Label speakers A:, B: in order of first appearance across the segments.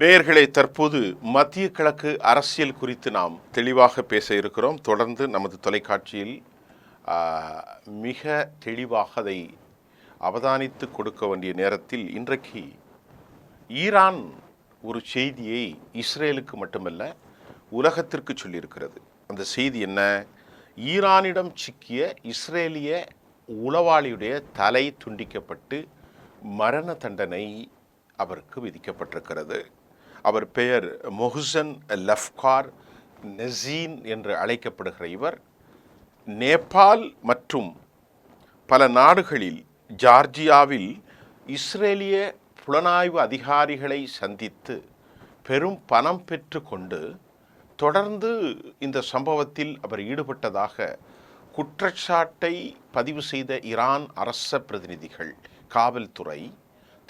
A: நேயர்களே தற்போது மத்திய கிழக்கு அரசியல் குறித்து நாம் தெளிவாக பேச இருக்கிறோம் தொடர்ந்து நமது தொலைக்காட்சியில் மிக தெளிவாக அதை அவதானித்து கொடுக்க வேண்டிய நேரத்தில் இன்றைக்கு ஈரான் ஒரு செய்தியை இஸ்ரேலுக்கு மட்டுமல்ல உலகத்திற்கு சொல்லியிருக்கிறது அந்த செய்தி என்ன ஈரானிடம் சிக்கிய இஸ்ரேலிய உளவாளியுடைய தலை துண்டிக்கப்பட்டு மரண தண்டனை அவருக்கு விதிக்கப்பட்டிருக்கிறது அவர் பெயர் மொஹுசன் லஃப்கார் நசீன் என்று அழைக்கப்படுகிற இவர் நேபாள் மற்றும் பல நாடுகளில் ஜார்ஜியாவில் இஸ்ரேலிய புலனாய்வு அதிகாரிகளை சந்தித்து பெரும் பணம் பெற்று கொண்டு தொடர்ந்து இந்த சம்பவத்தில் அவர் ஈடுபட்டதாக குற்றச்சாட்டை பதிவு செய்த ஈரான் அரச பிரதிநிதிகள் காவல்துறை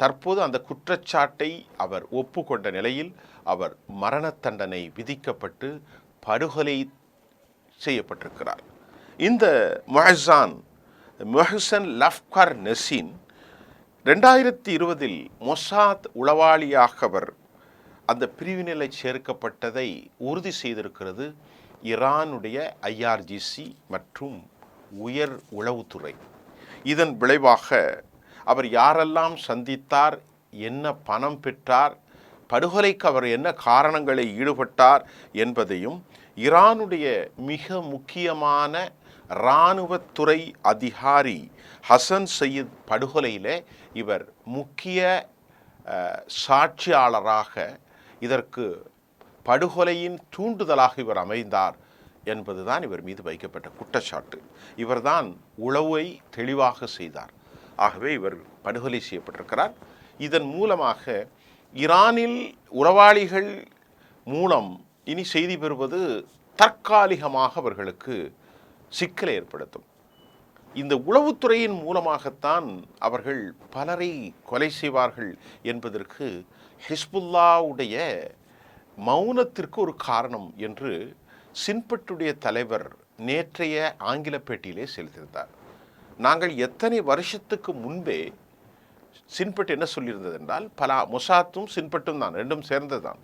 A: தற்போது அந்த குற்றச்சாட்டை அவர் ஒப்புக்கொண்ட நிலையில் அவர் மரண தண்டனை விதிக்கப்பட்டு படுகொலை செய்யப்பட்டிருக்கிறார் இந்த மொஹசான் மொஹசன் லஃப்கர் நசீன் ரெண்டாயிரத்தி இருபதில் மொசாத் உளவாளியாக அவர் அந்த பிரிவினிலை சேர்க்கப்பட்டதை உறுதி செய்திருக்கிறது ஈரானுடைய ஐஆர்ஜிசி மற்றும் உயர் உளவுத்துறை இதன் விளைவாக அவர் யாரெல்லாம் சந்தித்தார் என்ன பணம் பெற்றார் படுகொலைக்கு அவர் என்ன காரணங்களை ஈடுபட்டார் என்பதையும் ஈரானுடைய மிக முக்கியமான இராணுவத்துறை அதிகாரி ஹசன் சயீத் படுகொலையில் இவர் முக்கிய சாட்சியாளராக இதற்கு படுகொலையின் தூண்டுதலாக இவர் அமைந்தார் என்பதுதான் இவர் மீது வைக்கப்பட்ட குற்றச்சாட்டு இவர்தான் உளவை தெளிவாக செய்தார் ஆகவே இவர் படுகொலை செய்யப்பட்டிருக்கிறார் இதன் மூலமாக ஈரானில் உறவாளிகள் மூலம் இனி செய்தி பெறுவது தற்காலிகமாக அவர்களுக்கு சிக்கலை ஏற்படுத்தும் இந்த உளவுத்துறையின் மூலமாகத்தான் அவர்கள் பலரை கொலை செய்வார்கள் என்பதற்கு ஹிஸ்புல்லாவுடைய மௌனத்திற்கு ஒரு காரணம் என்று சின்பட்டுடைய தலைவர் நேற்றைய ஆங்கில பேட்டியிலே செலுத்தியிருந்தார் நாங்கள் எத்தனை வருஷத்துக்கு முன்பே சின்பட்டு என்ன சொல்லியிருந்தது என்றால் பல முசாத்தும் சின்பட்டும் தான் ரெண்டும் சேர்ந்தது தான்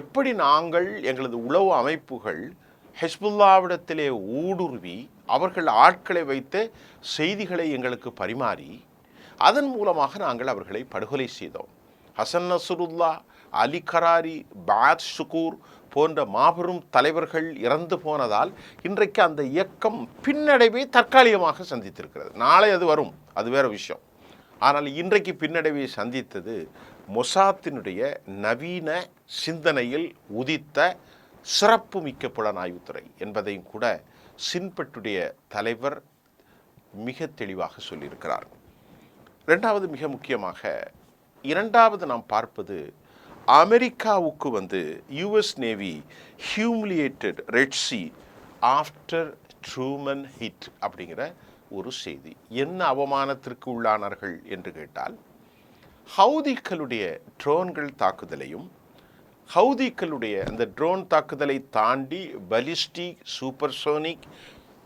A: எப்படி நாங்கள் எங்களது உளவு அமைப்புகள் ஹெஸ்புல்லாவிடத்திலே ஊடுருவி அவர்கள் ஆட்களை வைத்து செய்திகளை எங்களுக்கு பரிமாறி அதன் மூலமாக நாங்கள் அவர்களை படுகொலை செய்தோம் ஹசன் நசுருல்லா அலி கராரி பாத் ஷுகூர் போன்ற மாபெரும் தலைவர்கள் இறந்து போனதால் இன்றைக்கு அந்த இயக்கம் பின்னடைவை தற்காலிகமாக சந்தித்திருக்கிறது நாளை அது வரும் அது வேறு விஷயம் ஆனால் இன்றைக்கு பின்னடைவை சந்தித்தது மொசாத்தினுடைய நவீன சிந்தனையில் உதித்த சிறப்பு மிக்க புலனாய்வுத்துறை என்பதையும் கூட சின்பட்டுடைய தலைவர் மிக தெளிவாக சொல்லியிருக்கிறார் ரெண்டாவது மிக முக்கியமாக இரண்டாவது நாம் பார்ப்பது அமெரிக்காவுக்கு வந்து யூஎஸ் நேவி ஹியூமிலியேட்டட் சி ஆஃப்டர் ட்ரூமன் ஹிட் அப்படிங்கிற ஒரு செய்தி என்ன அவமானத்திற்கு உள்ளானார்கள் என்று கேட்டால் ஹவுதிக்களுடைய ட்ரோன்கள் தாக்குதலையும் ஹவுதிக்களுடைய அந்த ட்ரோன் தாக்குதலை தாண்டி பலிஸ்டிக் சூப்பர்சோனிக்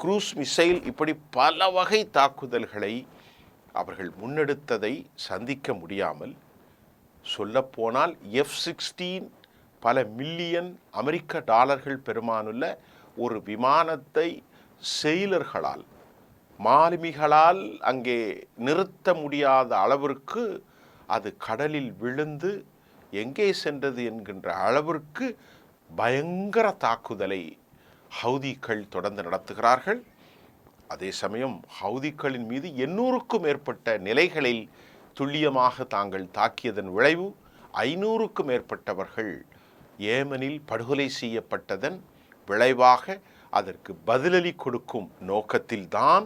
A: குரூஸ் மிசைல் இப்படி பல வகை தாக்குதல்களை அவர்கள் முன்னெடுத்ததை சந்திக்க முடியாமல் சொல்லப்போனால் எஃப் சிக்ஸ்டீன் பல மில்லியன் அமெரிக்க டாலர்கள் பெருமானுள்ள ஒரு விமானத்தை செயலர்களால் மாலுமிகளால் அங்கே நிறுத்த முடியாத அளவிற்கு அது கடலில் விழுந்து எங்கே சென்றது என்கின்ற அளவிற்கு பயங்கர தாக்குதலை ஹவுதிக்கள் தொடர்ந்து நடத்துகிறார்கள் அதே சமயம் ஹவுதிக்களின் மீது எண்ணூறுக்கும் மேற்பட்ட நிலைகளில் துல்லியமாக தாங்கள் தாக்கியதன் விளைவு ஐநூறுக்கும் மேற்பட்டவர்கள் ஏமனில் படுகொலை செய்யப்பட்டதன் விளைவாக அதற்கு பதிலளி கொடுக்கும் நோக்கத்தில்தான்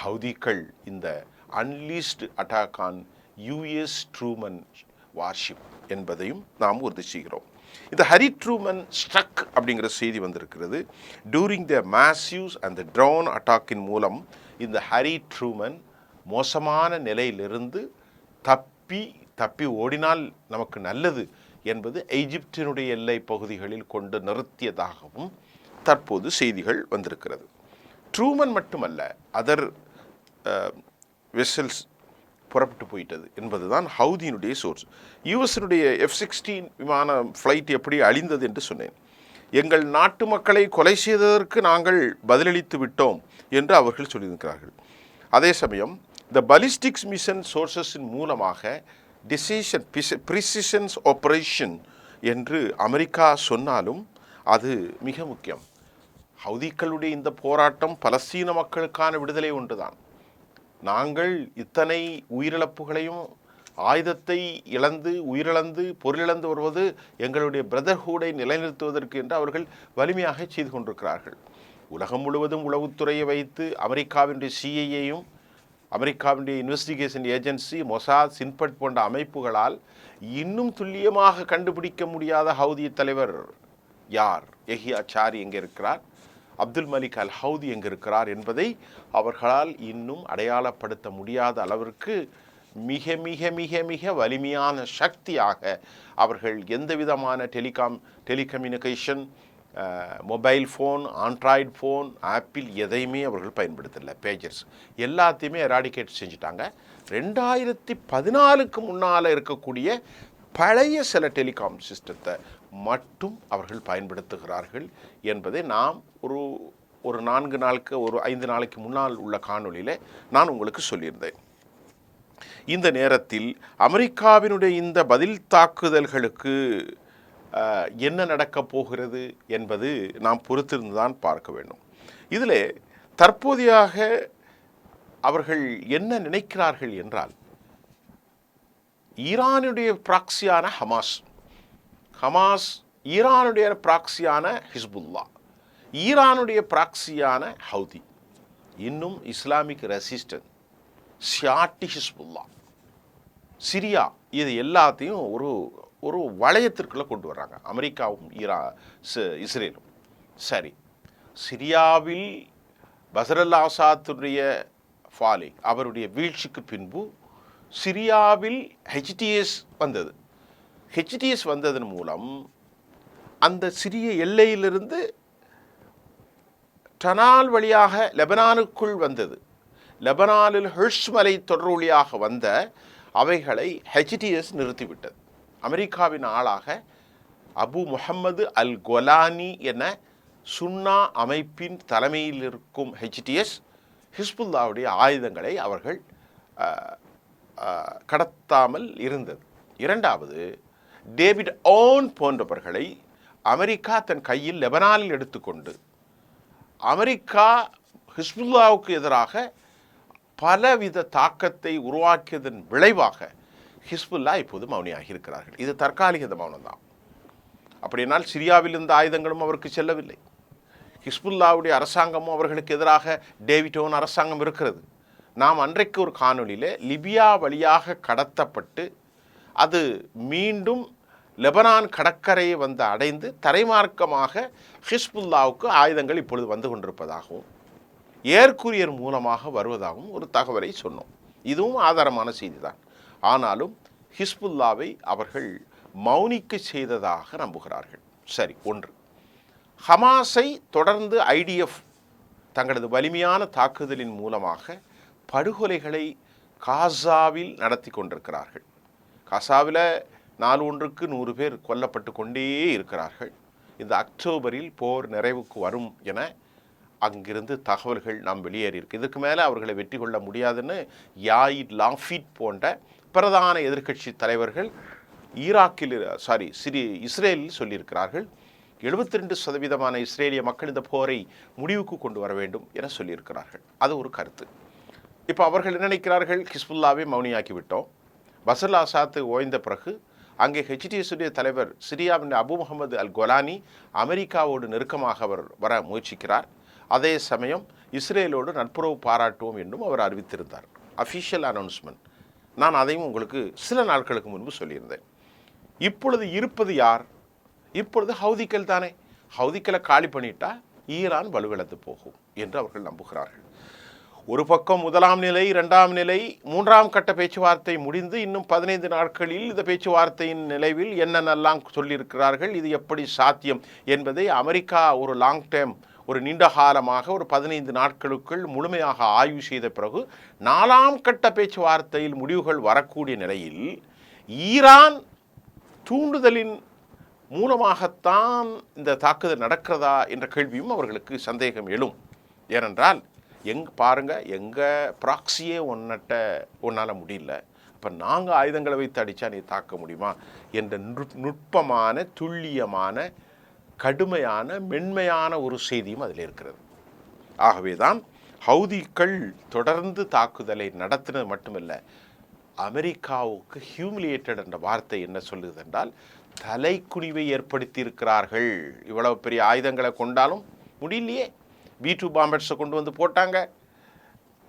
A: ஹவுதிகள் இந்த unleashed attack on US Truman warship என்பதையும் நாம் உறுதி செய்கிறோம் இந்த ஹரி ட்ரூமன் ஸ்ட்ரக் அப்படிங்கிற செய்தி வந்திருக்கிறது during the measures and the drone அட்டாக்கின் மூலம் இந்த ஹரி ட்ரூமன் மோசமான நிலையிலிருந்து தப்பி தப்பி ஓடினால் நமக்கு நல்லது என்பது எகிப்தினுடைய எல்லை பகுதிகளில் கொண்டு நிறுத்தியதாகவும் தற்போது செய்திகள் வந்திருக்கிறது ட்ரூமன் மட்டுமல்ல அதர் வெசல்ஸ் புறப்பட்டு போயிட்டது என்பது தான் ஹவுதியினுடைய சோர்ஸ் யூஎஸ்னுடைய எஃப் சிக்ஸ்டீன் விமான ஃப்ளைட் எப்படி அழிந்தது என்று சொன்னேன் எங்கள் நாட்டு மக்களை கொலை செய்ததற்கு நாங்கள் பதிலளித்து விட்டோம் என்று அவர்கள் சொல்லியிருக்கிறார்கள் அதே சமயம் The பலிஸ்டிக்ஸ் மிஷன் சோர்சஸின் மூலமாக டிசிஷன் ப்ரிசிஷன்ஸ் ஆப்ரேஷன் என்று அமெரிக்கா சொன்னாலும் அது மிக முக்கியம் ஹவுதிக்களுடைய இந்த போராட்டம் பலஸ்தீன மக்களுக்கான விடுதலை ஒன்றுதான் நாங்கள் இத்தனை உயிரிழப்புகளையும் ஆயுதத்தை இழந்து உயிரிழந்து பொருளிழந்து வருவது எங்களுடைய பிரதர்ஹூடை நிலைநிறுத்துவதற்கு என்று அவர்கள் வலிமையாக செய்து கொண்டிருக்கிறார்கள் உலகம் முழுவதும் உளவுத்துறையை வைத்து அமெரிக்காவினுடைய சிஐஏயும் அமெரிக்காவுடைய இன்வெஸ்டிகேஷன் ஏஜென்சி மொசாத் சின்பட் போன்ற அமைப்புகளால் இன்னும் துல்லியமாக கண்டுபிடிக்க முடியாத ஹவுதி தலைவர் யார் எஹி அச்சாரி எங்கே இருக்கிறார் அப்துல் மலிக் அல் ஹவுதி எங்கே இருக்கிறார் என்பதை அவர்களால் இன்னும் அடையாளப்படுத்த முடியாத அளவிற்கு மிக மிக மிக மிக வலிமையான சக்தியாக அவர்கள் எந்த விதமான telecom telecommunication mobile phone android phone Apple எதையுமே அவர்கள் பயன்படுத்தலை பேஜர்ஸ் எல்லாத்தையுமே எராடிகேட் செஞ்சுட்டாங்க ரெண்டாயிரத்தி பதினாலுக்கு முன்னால் இருக்கக்கூடிய பழைய சில டெலிகாம் சிஸ்டத்தை மட்டும் அவர்கள் பயன்படுத்துகிறார்கள் என்பதை நாம் ஒரு ஒரு நான்கு நாளுக்கு ஒரு ஐந்து நாளைக்கு முன்னால் உள்ள காணொலியில் நான் உங்களுக்கு சொல்லியிருந்தேன் இந்த நேரத்தில் அமெரிக்காவினுடைய இந்த பதில் தாக்குதல்களுக்கு என்ன நடக்கப் போகிறது என்பது நாம் பொறுத்திருந்து தான் பார்க்க வேண்டும் இதில் தற்போதையாக அவர்கள் என்ன நினைக்கிறார்கள் என்றால் ஈரானுடைய பிராக்சியான ஹமாஸ் ஹமாஸ் ஈரானுடைய பிராக்சியான ஹிஸ்புல்லா ஈரானுடைய பிராக்சியான ஹவுதி இன்னும் இஸ்லாமிக் ரெசிஸ்டன் ஷியாட்டி ஹிஸ்புல்லா சிரியா இது எல்லாத்தையும் ஒரு ஒரு வளையத்திற்குள்ளே கொண்டு வர்றாங்க அமெரிக்காவும் ஈரா இஸ்ரேலும் சரி சிரியாவில் பசரல் ஆசாத்துடைய ஃபாலி அவருடைய வீழ்ச்சிக்கு பின்பு சிரியாவில் ஹெச்டிஎஸ் வந்தது ஹெச்டிஎஸ் வந்ததன் மூலம் அந்த சிறிய எல்லையிலிருந்து டனால் வழியாக லெபனானுக்குள் வந்தது லெபனானில் ஹெர்ஷ் மலை தொடர் வழியாக வந்த அவைகளை ஹெச்டிஎஸ் நிறுத்திவிட்டது அமெரிக்காவின் ஆளாக அபு முஹம்மது அல் கொலானி என சுன்னா அமைப்பின் தலைமையில் இருக்கும் ஹெச்டிஎஸ் ஹிஸ்புல்லாவுடைய ஆயுதங்களை அவர்கள் கடத்தாமல் இருந்தது இரண்டாவது டேவிட் ஓன் போன்றவர்களை அமெரிக்கா தன் கையில் லெபனானில் எடுத்துக்கொண்டு அமெரிக்கா ஹிஸ்புல்லாவுக்கு எதிராக பலவித தாக்கத்தை உருவாக்கியதன் விளைவாக ஹிஸ்புல்லா இப்போது மௌனியாகி இருக்கிறார்கள் இது தற்காலிக மௌனம் தான் சிரியாவில் இருந்த ஆயுதங்களும் அவருக்கு செல்லவில்லை ஹிஸ்புல்லாவுடைய அரசாங்கமும் அவர்களுக்கு எதிராக டேவிட்டோன் அரசாங்கம் இருக்கிறது நாம் அன்றைக்கு ஒரு காணொலியில் லிபியா வழியாக கடத்தப்பட்டு அது மீண்டும் லெபனான் கடற்கரையை வந்து அடைந்து தரைமார்க்கமாக ஹிஸ்புல்லாவுக்கு ஆயுதங்கள் இப்பொழுது வந்து கொண்டிருப்பதாகவும் ஏர்கூரியர் மூலமாக வருவதாகவும் ஒரு தகவலை சொன்னோம் இதுவும் ஆதாரமான செய்தி தான் ஆனாலும் ஹிஸ்புல்லாவை அவர்கள் மௌனிக்க செய்ததாக நம்புகிறார்கள் சரி ஒன்று ஹமாஸை தொடர்ந்து ஐடிஎஃப் தங்களது வலிமையான தாக்குதலின் மூலமாக படுகொலைகளை காசாவில் நடத்தி கொண்டிருக்கிறார்கள் காசாவில் நாலு ஒன்றுக்கு நூறு பேர் கொல்லப்பட்டு கொண்டே இருக்கிறார்கள் இந்த அக்டோபரில் போர் நிறைவுக்கு வரும் என அங்கிருந்து தகவல்கள் நாம் வெளியேறியிருக்கு இதுக்கு மேலே அவர்களை வெற்றி கொள்ள முடியாதுன்னு யாயிட் லாஃபிட் போன்ற பிரதான எதிர்க்கட்சி தலைவர்கள் ஈராக்கில் சாரி சிறி இஸ்ரேலில் சொல்லியிருக்கிறார்கள் எழுபத்தி ரெண்டு சதவீதமான இஸ்ரேலிய மக்கள் இந்த போரை முடிவுக்கு கொண்டு வர வேண்டும் என சொல்லியிருக்கிறார்கள் அது ஒரு கருத்து இப்போ அவர்கள் என்ன நினைக்கிறார்கள் ஹிஸ்புல்லாவை மௌனியாக்கி விட்டோம் ஆசாத்து ஓய்ந்த பிறகு அங்கே ஹெச்டிஎஸ்டைய தலைவர் சிரியாவின் அபு முகமது அல் கொலானி அமெரிக்காவோடு நெருக்கமாக அவர் வர முயற்சிக்கிறார் அதே சமயம் இஸ்ரேலோடு நட்புறவு பாராட்டுவோம் என்றும் அவர் அறிவித்திருந்தார் அஃபிஷியல் அனௌன்ஸ்மெண்ட் நான் அதையும் உங்களுக்கு சில நாட்களுக்கு முன்பு சொல்லியிருந்தேன் இப்பொழுது இருப்பது யார் இப்பொழுது ஹவுதிக்கல் தானே ஹவுதிக்கலை காலி பண்ணிட்டா ஈரான் வலுவிழந்து போகும் என்று அவர்கள் நம்புகிறார்கள் ஒரு பக்கம் முதலாம் நிலை இரண்டாம் நிலை மூன்றாம் கட்ட பேச்சுவார்த்தை முடிந்து இன்னும் பதினைந்து நாட்களில் இந்த பேச்சுவார்த்தையின் நிலைவில் என்னென்னலாம் சொல்லியிருக்கிறார்கள் இது எப்படி சாத்தியம் என்பதை அமெரிக்கா ஒரு லாங் டேர்ம் ஒரு நீண்ட காலமாக ஒரு பதினைந்து நாட்களுக்குள் முழுமையாக ஆய்வு செய்த பிறகு நாலாம் கட்ட பேச்சுவார்த்தையில் முடிவுகள் வரக்கூடிய நிலையில் ஈரான் தூண்டுதலின் மூலமாகத்தான் இந்த தாக்குதல் நடக்கிறதா என்ற கேள்வியும் அவர்களுக்கு சந்தேகம் எழும் ஏனென்றால் எங் பாருங்கள் எங்கள் ப்ராக்சியே ஒன்னட்ட ஒன்னால் முடியல அப்போ நாங்கள் ஆயுதங்களை வைத்து அடித்தா நீ தாக்க முடியுமா என்ற நுட்பமான துல்லியமான கடுமையான மென்மையான ஒரு செய்தியும் அதில் இருக்கிறது ஆகவே தான் ஹவுதிக்கள் தொடர்ந்து தாக்குதலை நடத்தினது மட்டுமல்ல அமெரிக்காவுக்கு ஹியூமிலியேட்டட் என்ற வார்த்தை என்ன சொல்லுது என்றால் தலைக்குனிவை ஏற்படுத்தி இருக்கிறார்கள் இவ்வளவு பெரிய ஆயுதங்களை கொண்டாலும் முடியலையே பி டூ பாம்பெட்ஸை கொண்டு வந்து போட்டாங்க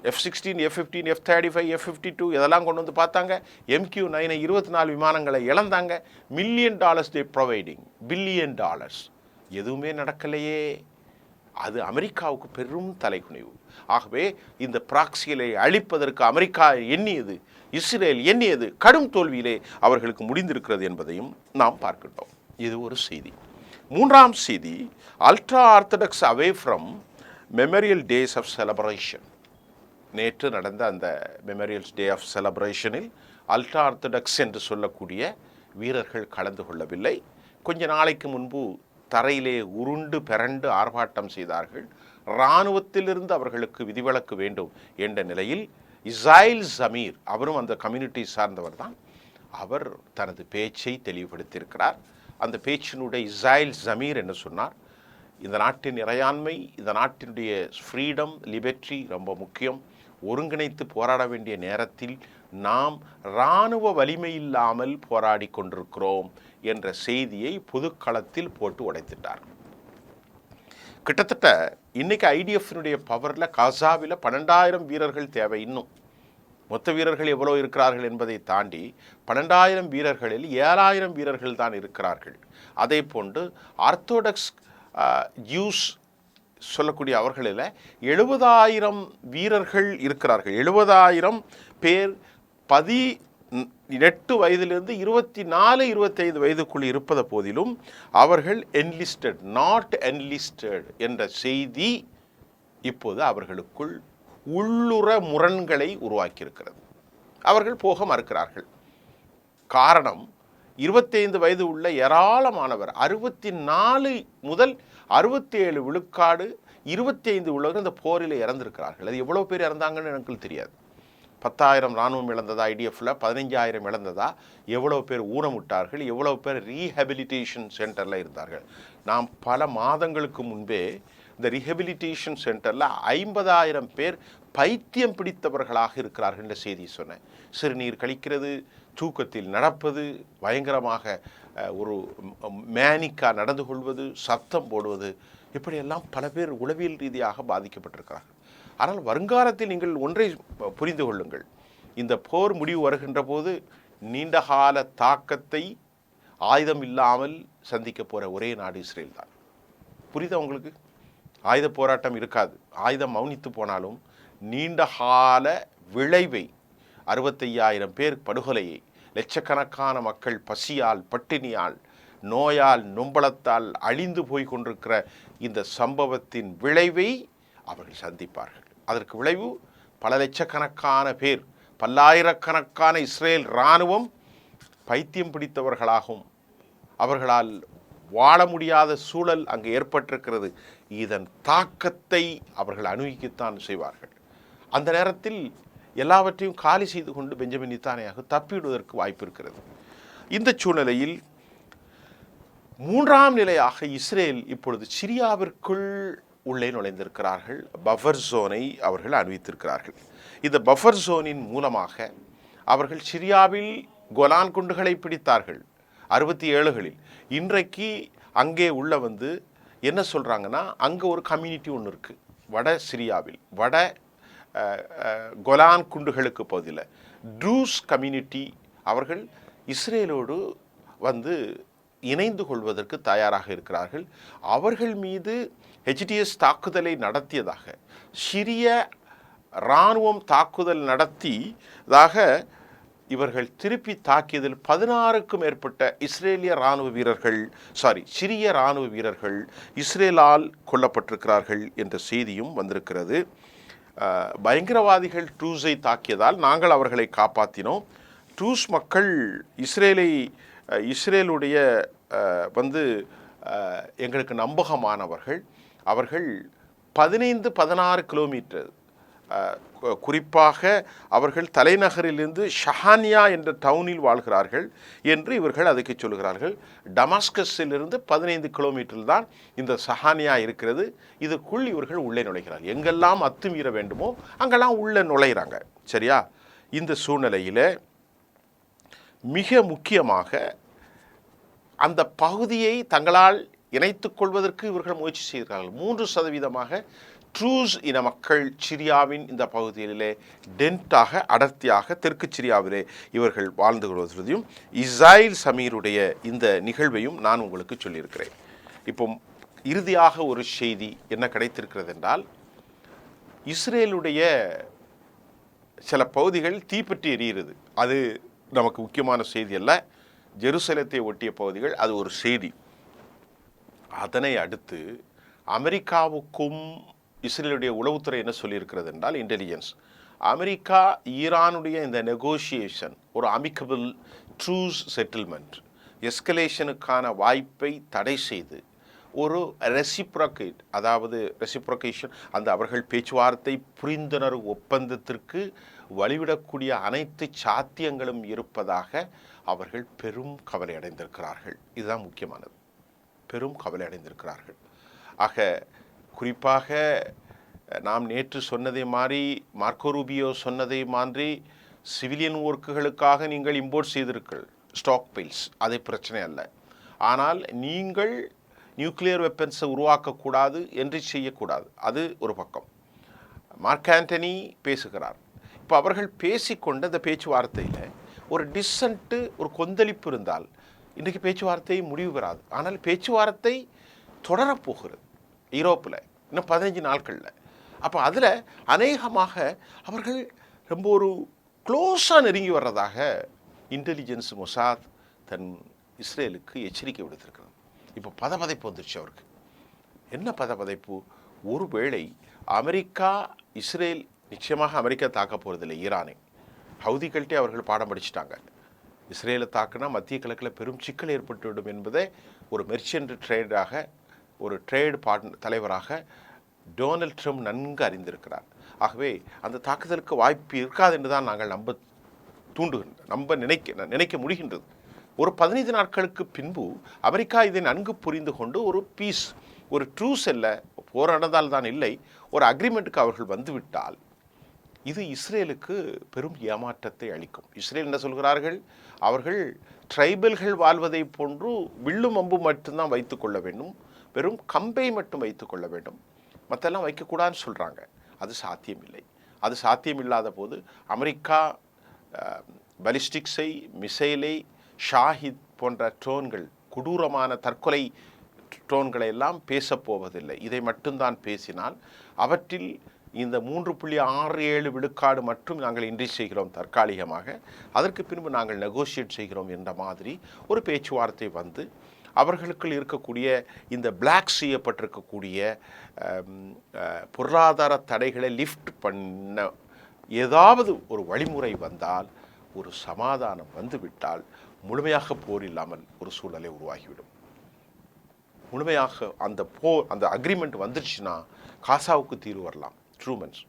A: F sixteen F fifteen F thirty five F fifty two இதெல்லாம் கொண்டு வந்து பார்த்தாங்க எம்கியூ நைனை இருபத்தி நாலு விமானங்களை இழந்தாங்க million dollars they providing billion dollars எதுவுமே நடக்கலையே அது அமெரிக்காவுக்கு பெரும் தலைக்குனிவு ஆகவே இந்த பிராக்சியலை அழிப்பதற்கு அமெரிக்கா எண்ணியது இஸ்ரேல் எண்ணியது கடும் தோல்வியிலே அவர்களுக்கு முடிந்திருக்கிறது என்பதையும் நாம் பார்க்கின்றோம் இது ஒரு செய்தி மூன்றாம் செய்தி ultra orthodox away from memorial days of celebration நேற்று நடந்த அந்த மெமரியல்ஸ் டே ஆஃப் செலப்ரேஷனில் அல்ட்ரா ஆர்த்தடாக்ஸ் என்று சொல்லக்கூடிய வீரர்கள் கலந்து கொள்ளவில்லை கொஞ்ச நாளைக்கு முன்பு தரையிலே உருண்டு பிறண்டு ஆர்ப்பாட்டம் செய்தார்கள் இராணுவத்திலிருந்து அவர்களுக்கு விதிவிலக்கு வேண்டும் என்ற நிலையில் இஸ்ராயில் ஜமீர் அவரும் அந்த கம்யூனிட்டி சார்ந்தவர் தான் அவர் தனது பேச்சை தெளிவுபடுத்தியிருக்கிறார் அந்த பேச்சினுடைய இஸ்ராயில் ஜமீர் என்ன சொன்னார் இந்த நாட்டின் இறையாண்மை இந்த நாட்டினுடைய ஃப்ரீடம் லிபர்ட்டி ரொம்ப முக்கியம் ஒருங்கிணைத்து போராட வேண்டிய நேரத்தில் நாம் இராணுவ வலிமை இல்லாமல் போராடி கொண்டிருக்கிறோம் என்ற செய்தியை பொதுக்களத்தில் போட்டு உடைத்துட்டார் கிட்டத்தட்ட இன்றைக்கி ஐடிஎஃப்னுடைய பவரில் காசாவில் பன்னெண்டாயிரம் வீரர்கள் தேவை இன்னும் மொத்த வீரர்கள் எவ்வளோ இருக்கிறார்கள் என்பதை தாண்டி பன்னெண்டாயிரம் வீரர்களில் ஏழாயிரம் வீரர்கள் தான் இருக்கிறார்கள் அதே போன்று ஆர்த்தோடக்ஸ் ஜூஸ் சொல்லக்கூடிய அவர்களில் எழுபதாயிரம் வீரர்கள் இருக்கிறார்கள் எழுபதாயிரம் பேர் பதி எட்டு வயதிலிருந்து இருபத்தி நாலு இருபத்தைந்து வயதுக்குள் இருப்பத போதிலும் அவர்கள் என்லிஸ்டட் நாட் என்லிஸ்டட் என்ற செய்தி இப்போது அவர்களுக்குள் உள்ளுற முரண்களை உருவாக்கியிருக்கிறது அவர்கள் போக மறுக்கிறார்கள் காரணம் இருபத்தைந்து வயது உள்ள ஏராளமானவர் அறுபத்தி நாலு முதல் அறுபத்தி ஏழு விழுக்காடு இருபத்தி ஐந்து உள்ளவர்கள் இந்த போரில் இறந்திருக்கிறார்கள் அது எவ்வளோ பேர் இறந்தாங்கன்னு எனக்கு தெரியாது பத்தாயிரம் இராணுவம் இழந்ததா ஐடிஎஃப்ல பதினஞ்சாயிரம் இழந்ததா எவ்வளோ பேர் ஊனமுட்டார்கள் எவ்வளோ பேர் ரீஹபிலிட்டேஷன் சென்டரில் இருந்தார்கள் நாம் பல மாதங்களுக்கு முன்பே இந்த ரீஹபிலிட்டேஷன் சென்டரில் ஐம்பதாயிரம் பேர் பைத்தியம் பிடித்தவர்களாக இருக்கிறார்கள் என்ற செய்தி சொன்னேன் சிறுநீர் கழிக்கிறது தூக்கத்தில் நடப்பது பயங்கரமாக ஒரு மேனிக்கா நடந்து கொள்வது சத்தம் போடுவது இப்படியெல்லாம் பல பேர் உளவியல் ரீதியாக பாதிக்கப்பட்டிருக்கிறார்கள் ஆனால் வருங்காலத்தில் நீங்கள் ஒன்றை புரிந்து கொள்ளுங்கள் இந்த போர் முடிவு வருகின்ற போது நீண்டகால தாக்கத்தை ஆயுதம் இல்லாமல் சந்திக்க போகிற ஒரே நாடு இஸ்ரேல் தான் புரியுதா உங்களுக்கு ஆயுத போராட்டம் இருக்காது ஆயுதம் மௌனித்து போனாலும் நீண்டகால விளைவை அறுபத்தையாயிரம் பேர் படுகொலையை லட்சக்கணக்கான மக்கள் பசியால் பட்டினியால் நோயால் நும்பலத்தால் அழிந்து போய் கொண்டிருக்கிற இந்த சம்பவத்தின் விளைவை அவர்கள் சந்திப்பார்கள் அதற்கு விளைவு பல லட்சக்கணக்கான பேர் பல்லாயிரக்கணக்கான இஸ்ரேல் இராணுவம் பைத்தியம் பிடித்தவர்களாகும் அவர்களால் வாழ முடியாத சூழல் அங்கு ஏற்பட்டிருக்கிறது இதன் தாக்கத்தை அவர்கள் அணுகிக்கத்தான் செய்வார்கள் அந்த நேரத்தில் எல்லாவற்றையும் காலி செய்து கொண்டு பெஞ்சமின் நித்தானையாக தப்பிவிடுவதற்கு வாய்ப்பு இருக்கிறது இந்த சூழ்நிலையில் மூன்றாம் நிலையாக இஸ்ரேல் இப்பொழுது சிரியாவிற்குள் உள்ளே நுழைந்திருக்கிறார்கள் பஃபர் ஜோனை அவர்கள் அணிவித்திருக்கிறார்கள் இந்த பஃபர் ஜோனின் மூலமாக அவர்கள் சிரியாவில் கொலான் குண்டுகளை பிடித்தார்கள் அறுபத்தி ஏழுகளில் இன்றைக்கு அங்கே உள்ள வந்து என்ன சொல்கிறாங்கன்னா அங்கே ஒரு கம்யூனிட்டி ஒன்று இருக்குது வட சிரியாவில் வட கொலான் குண்டுகளுக்கு பகுதியில் ட்ரூஸ் கம்யூனிட்டி அவர்கள் இஸ்ரேலோடு வந்து இணைந்து கொள்வதற்கு தயாராக இருக்கிறார்கள் அவர்கள் மீது ஹெச்டிஎஸ் தாக்குதலை நடத்தியதாக சிரிய இராணுவம் தாக்குதல் நடத்தியதாக இவர்கள் திருப்பி தாக்கியதில் பதினாறுக்கும் மேற்பட்ட இஸ்ரேலிய இராணுவ வீரர்கள் சாரி சிறிய இராணுவ வீரர்கள் இஸ்ரேலால் கொல்லப்பட்டிருக்கிறார்கள் என்ற செய்தியும் வந்திருக்கிறது பயங்கரவாதிகள் ட்ரூஸை தாக்கியதால் நாங்கள் அவர்களை காப்பாற்றினோம் ட்ரூஸ் மக்கள் இஸ்ரேலை இஸ்ரேலுடைய வந்து எங்களுக்கு நம்பகமானவர்கள் அவர்கள் பதினைந்து பதினாறு கிலோமீட்டர் குறிப்பாக அவர்கள் தலைநகரிலிருந்து ஷஹானியா என்ற டவுனில் வாழ்கிறார்கள் என்று இவர்கள் அதுக்கு சொல்கிறார்கள் டமாஸ்கஸிலிருந்து பதினைந்து கிலோமீட்டரில் தான் இந்த சஹானியா இருக்கிறது இதற்குள் இவர்கள் உள்ளே நுழைகிறார்கள் எங்கெல்லாம் அத்துமீற வேண்டுமோ அங்கெல்லாம் உள்ளே நுழைகிறாங்க சரியா இந்த சூழ்நிலையில் மிக முக்கியமாக அந்த பகுதியை தங்களால் இணைத்துக் கொள்வதற்கு இவர்கள் முயற்சி செய்கிறார்கள் மூன்று சதவீதமாக ட்ரூஸ் இன மக்கள் சிரியாவின் இந்த பகுதியிலே டென்ட்டாக அடர்த்தியாக தெற்கு சிரியாவிலே இவர்கள் வாழ்ந்து கொள்வதையும் இஸ்ராயில் சமீருடைய இந்த நிகழ்வையும் நான் உங்களுக்கு சொல்லியிருக்கிறேன் இப்போ இறுதியாக ஒரு செய்தி என்ன கிடைத்திருக்கிறது என்றால் இஸ்ரேலுடைய சில பகுதிகள் தீப்பற்றி எரிகிறது அது நமக்கு முக்கியமான செய்தி அல்ல ஜெருசலத்தை ஒட்டிய பகுதிகள் அது ஒரு செய்தி அதனை அடுத்து அமெரிக்காவுக்கும் இஸ்ரேலுடைய உளவுத்துறை என்ன சொல்லியிருக்கிறது என்றால் இன்டெலிஜென்ஸ் அமெரிக்கா ஈரானுடைய இந்த நெகோஷியேஷன் ஒரு அமிக்கபிள் ட்ரூஸ் செட்டில்மெண்ட் எஸ்கலேஷனுக்கான வாய்ப்பை தடை செய்து ஒரு ரெசிப்ரோகேட் அதாவது ரெசிப்ரோகேஷன் அந்த அவர்கள் பேச்சுவார்த்தை புரிந்துணர்வு ஒப்பந்தத்திற்கு வழிவிடக்கூடிய அனைத்து சாத்தியங்களும் இருப்பதாக அவர்கள் பெரும் கவலை அடைந்திருக்கிறார்கள் இதுதான் முக்கியமானது பெரும் கவலை அடைந்திருக்கிறார்கள் ஆக குறிப்பாக நாம் நேற்று சொன்னதை மாதிரி மார்க்கோ ரூபியோ சொன்னதை மாதிரி சிவிலியன் ஒர்க்குகளுக்காக நீங்கள் இம்போர்ட் செய்திருக்கள் ஸ்டாக் பைல்ஸ் அதை பிரச்சனை அல்ல ஆனால் நீங்கள் நியூக்ளியர் வெப்பன்ஸை உருவாக்கக்கூடாது என்று செய்யக்கூடாது அது ஒரு பக்கம் மார்க் ஆண்டனி பேசுகிறார் இப்போ அவர்கள் பேசிக்கொண்ட அந்த பேச்சுவார்த்தையில் ஒரு டிசன்ட்டு ஒரு கொந்தளிப்பு இருந்தால் இன்றைக்கு பேச்சுவார்த்தை முடிவு பெறாது ஆனால் பேச்சுவார்த்தை தொடரப்போகிறது யூரோப்பில் இன்னும் பதினஞ்சு நாட்களில் அப்போ அதில் அநேகமாக அவர்கள் ரொம்ப ஒரு க்ளோஸாக நெருங்கி வர்றதாக இன்டெலிஜென்ஸ் மொசாத் தன் இஸ்ரேலுக்கு எச்சரிக்கை விடுத்திருக்கிறது இப்போ பதபதைப்பு வந்துருச்சு அவருக்கு என்ன பதப்பதைப்பு ஒருவேளை அமெரிக்கா இஸ்ரேல் நிச்சயமாக அமெரிக்கா தாக்க போகிறதில்லை ஈரானை ஹவுதிகள்கிட்டே அவர்கள் பாடம் படிச்சுட்டாங்க இஸ்ரேலை தாக்குனா மத்திய கிழக்கில் பெரும் சிக்கல் ஏற்பட்டுவிடும் என்பதை ஒரு மெர்ச்சன்ட் ட்ரேடாக ஒரு ட்ரேடு பாட் தலைவராக டொனால்ட் ட்ரம்ப் நன்கு அறிந்திருக்கிறார் ஆகவே அந்த தாக்குதலுக்கு வாய்ப்பு இருக்காது என்று தான் நாங்கள் நம்ப தூண்டுகின்ற நம்ப நினைக்க நினைக்க முடிகின்றது ஒரு பதினைந்து நாட்களுக்கு பின்பு அமெரிக்கா இதை நன்கு புரிந்து கொண்டு ஒரு பீஸ் ஒரு ட்ரூஸ் இல்லை போராடதால் தான் இல்லை ஒரு அக்ரிமெண்ட்டுக்கு அவர்கள் வந்துவிட்டால் இது இஸ்ரேலுக்கு பெரும் ஏமாற்றத்தை அளிக்கும் இஸ்ரேல் என்ன சொல்கிறார்கள் அவர்கள் ட்ரைபல்கள் வாழ்வதை போன்று வில்லும் அம்பு மட்டும்தான் வைத்துக்கொள்ள வேண்டும் வெறும் கம்பை மட்டும் வைத்துக்கொள்ள வேண்டும் மற்றெல்லாம் வைக்கக்கூடாதுன்னு சொல்கிறாங்க அது சாத்தியமில்லை அது சாத்தியமில்லாத போது அமெரிக்கா பலிஸ்டிக்ஸை மிசைலை ஷாஹித் போன்ற ட்ரோன்கள் கொடூரமான தற்கொலை ட்ரோன்களை எல்லாம் பேசப்போவதில்லை இதை மட்டும்தான் பேசினால் அவற்றில் இந்த மூன்று புள்ளி ஆறு ஏழு விழுக்காடு மட்டும் நாங்கள் இன்றி செய்கிறோம் தற்காலிகமாக அதற்கு பின்பு நாங்கள் நெகோசியேட் செய்கிறோம் என்ற மாதிரி ஒரு பேச்சுவார்த்தை வந்து அவர்களுக்குள் இருக்கக்கூடிய இந்த பிளாக் செய்யப்பட்டிருக்கக்கூடிய பொருளாதார தடைகளை லிஃப்ட் பண்ண ஏதாவது ஒரு வழிமுறை வந்தால் ஒரு சமாதானம் வந்துவிட்டால் முழுமையாக போர் இல்லாமல் ஒரு சூழ்நிலை உருவாகிவிடும் முழுமையாக அந்த போர் அந்த அக்ரிமெண்ட் வந்துருச்சுன்னா காசாவுக்கு தீர்வு வரலாம் ட்ரூமன்ஸ்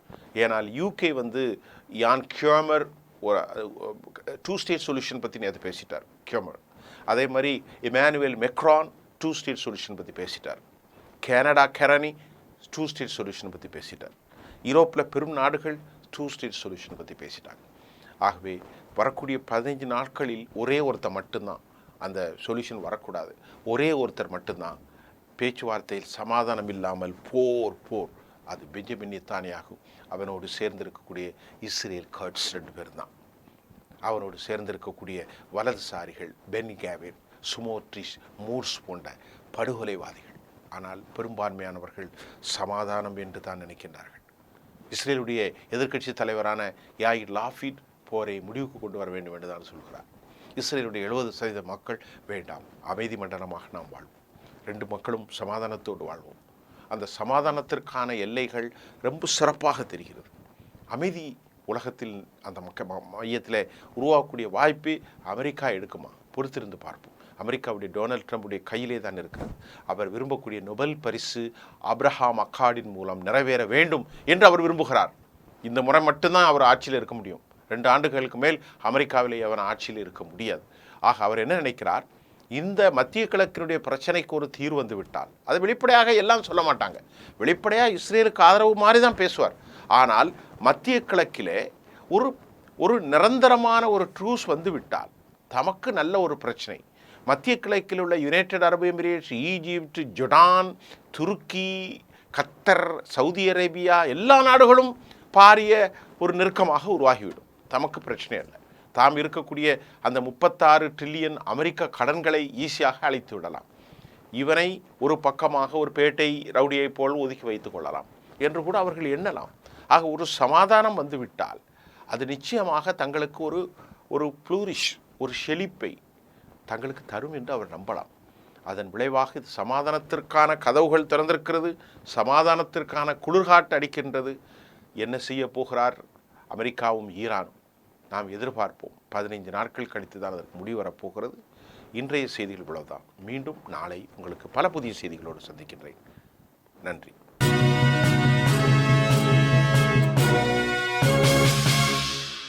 A: ஏனால் யூகே வந்து யான் கியூமர் ஒரு டூ ஸ்டேட் சொல்யூஷன் பற்றி நேற்று பேசிட்டார் கியூமர் அதே மாதிரி Emmanuel Macron two state solution பற்றி பேசிட்டார் Canada Carney two state solution பற்றி பேசிட்டார் யூரோப்பில் பெரும் நாடுகள் டூ ஸ்டேட் சொல்யூஷன் பற்றி பேசிட்டாங்க ஆகவே வரக்கூடிய பதினைஞ்சு நாட்களில் ஒரே ஒருத்தர் மட்டும்தான் அந்த சொல்யூஷன் வரக்கூடாது ஒரே ஒருத்தர் மட்டும்தான் பேச்சுவார்த்தையில் சமாதானம் இல்லாமல் போர் போர் அது பெஞ்சமின் நித்தானியாகும் அவனோடு சேர்ந்திருக்கக்கூடிய இஸ்ரேல் கர்ட்ஸ் ரெண்டு பேர் தான் அவனோடு சேர்ந்திருக்கக்கூடிய வலதுசாரிகள் பென் பென்னிகாவின் சுமோட்ரிஷ் மூர்ஸ் போன்ற படுகொலைவாதிகள் ஆனால் பெரும்பான்மையானவர்கள் சமாதானம் என்று தான் நினைக்கின்றார்கள் இஸ்ரேலுடைய எதிர்க்கட்சி தலைவரான யாய் லாஃபிட் போரை முடிவுக்கு கொண்டு வர வேண்டும் என்று தான் சொல்கிறார் இஸ்ரேலுடைய எழுபது சதவீத மக்கள் வேண்டாம் அமைதி மண்டலமாக நாம் வாழ்வோம் ரெண்டு மக்களும் சமாதானத்தோடு வாழ்வோம் அந்த சமாதானத்திற்கான எல்லைகள் ரொம்ப சிறப்பாக தெரிகிறது அமைதி உலகத்தில் அந்த மக்க மையத்தில் உருவாக்கக்கூடிய வாய்ப்பு அமெரிக்கா எடுக்குமா பொறுத்திருந்து பார்ப்போம் அமெரிக்காவுடைய டொனால்ட் ட்ரம்புடைய கையிலே தான் இருக்கிறது அவர் விரும்பக்கூடிய நொபல் பரிசு அப்ரஹாம் அக்காடின் மூலம் நிறைவேற வேண்டும் என்று அவர் விரும்புகிறார் இந்த முறை மட்டும்தான் அவர் ஆட்சியில் இருக்க முடியும் ரெண்டு ஆண்டுகளுக்கு மேல் அமெரிக்காவிலே அவர் ஆட்சியில் இருக்க முடியாது ஆக அவர் என்ன நினைக்கிறார் இந்த மத்திய கிழக்கினுடைய பிரச்சனைக்கு ஒரு தீர்வு வந்து விட்டால் அது வெளிப்படையாக எல்லாம் சொல்ல மாட்டாங்க வெளிப்படையாக இஸ்ரேலுக்கு ஆதரவு மாதிரி தான் பேசுவார் ஆனால் மத்திய கிழக்கிலே ஒரு ஒரு நிரந்தரமான ஒரு ட்ரூஸ் வந்து விட்டால் தமக்கு நல்ல ஒரு பிரச்சனை மத்திய கிழக்கில் உள்ள யுனைடெட் அரபு எமிரேட்ஸ் ஈஜிப்ட் ஜொடான் துருக்கி கத்தர் சவுதி அரேபியா எல்லா நாடுகளும் பாரிய ஒரு நெருக்கமாக உருவாகிவிடும் தமக்கு பிரச்சனை இல்லை தாம் இருக்கக்கூடிய அந்த முப்பத்தாறு ட்ரில்லியன் அமெரிக்க கடன்களை ஈஸியாக அழைத்து விடலாம் இவனை ஒரு பக்கமாக ஒரு பேட்டை ரவுடியைப் போல் ஒதுக்கி வைத்து கொள்ளலாம் என்று கூட அவர்கள் எண்ணலாம் ஆக ஒரு சமாதானம் வந்துவிட்டால் அது நிச்சயமாக தங்களுக்கு ஒரு ஒரு ப்ளூரிஷ் ஒரு செழிப்பை தங்களுக்கு தரும் என்று அவர் நம்பலாம் அதன் விளைவாக இது சமாதானத்திற்கான கதவுகள் திறந்திருக்கிறது சமாதானத்திற்கான குளிர்காட்டு அடிக்கின்றது என்ன செய்ய போகிறார் அமெரிக்காவும் ஈரானும் நாம் எதிர்பார்ப்போம் பதினைந்து நாட்கள் கழித்து தான் அதற்கு முடிவு வரப்போகிறது இன்றைய செய்திகள் இவ்வளவுதான் மீண்டும் நாளை உங்களுக்கு பல புதிய செய்திகளோடு சந்திக்கின்றேன் நன்றி